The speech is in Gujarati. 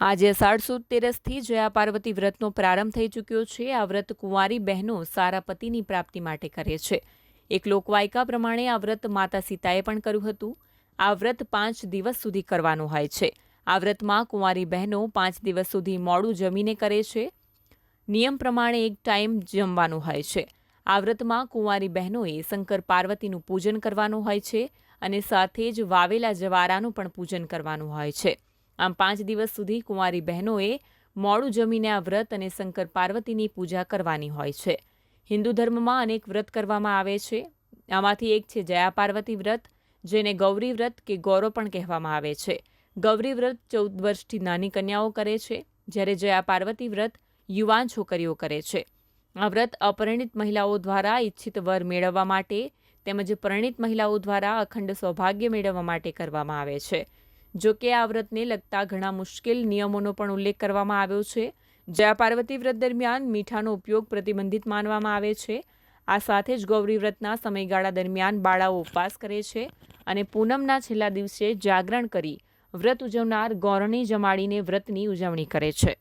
આજે અષાઢ સુદ તેરસથી જયા પાર્વતી વ્રતનો પ્રારંભ થઈ ચૂક્યો છે. આ વ્રત કુંવારી બહેનો સારા પતિની પ્રાપ્તિ માટે કરે છે. એક લોકવાયકા પ્રમાણે આ વ્રત માતા સીતાએ પણ કર્યું હતું. આ વ્રત પાંચ દિવસ સુધી કરવાનું હોય છે. આ વ્રતમાં કુંવારી બહેનો પાંચ દિવસ સુધી મોડું જમીને કરે છે. નિયમ પ્રમાણે એક ટાઈમ જમવાનું હોય છે. આ વ્રતમાં કુંવારી બહેનોએ શંકર પાર્વતીનું પૂજન કરવાનું હોય છે અને સાથે જ વાવેલા જવારાનું પણ પૂજન કરવાનું હોય છે. આમ પાંચ દિવસ સુધી કુંવારી બહેનોએ મોડું જમીને આ વ્રત અને શંકર પાર્વતીની પૂજા કરવાની હોય છે. હિન્દુ ધર્મમાં અનેક વ્રત કરવામાં આવે છે. આમાંથી એક છે જયા પાર્વતી વ્રત, જેને ગૌરી વ્રત કે ગૌરવ પણ કહેવામાં આવે છે. ગૌરી વ્રત ચૌદ વર્ષથી નાની કન્યાઓ કરે છે, જ્યારે જયા પાર્વતી વ્રત યુવાન છોકરીઓ કરે છે. આ વ્રત અપરિણિત મહિલાઓ દ્વારા ઈચ્છિત વર મેળવવા માટે તેમજ પરિણિત મહિલાઓ દ્વારા અખંડ સૌભાગ્ય મેળવવા માટે કરવામાં આવે છે. જો કે આ વ્રતને લગતા ઘણા મુશ્કેલ નિયમોનો પણ ઉલ્લેખ કરવામાં આવ્યો છે. જયા પાર્વતી વ્રત દરમિયાન મીઠાનો ઉપયોગ પ્રતિબંધિત માનવામાં આવે છે. આ સાથે જ ગૌરી વ્રતના સમયગાળા દરમિયાન બાળાઓ ઉપવાસ કરે છે અને પૂનમના છેલ્લા દિવસે જાગરણ કરી વ્રત ઉજવનાર ગૌરણી જમાડીને વ્રતની ઉજવણી કરે છે.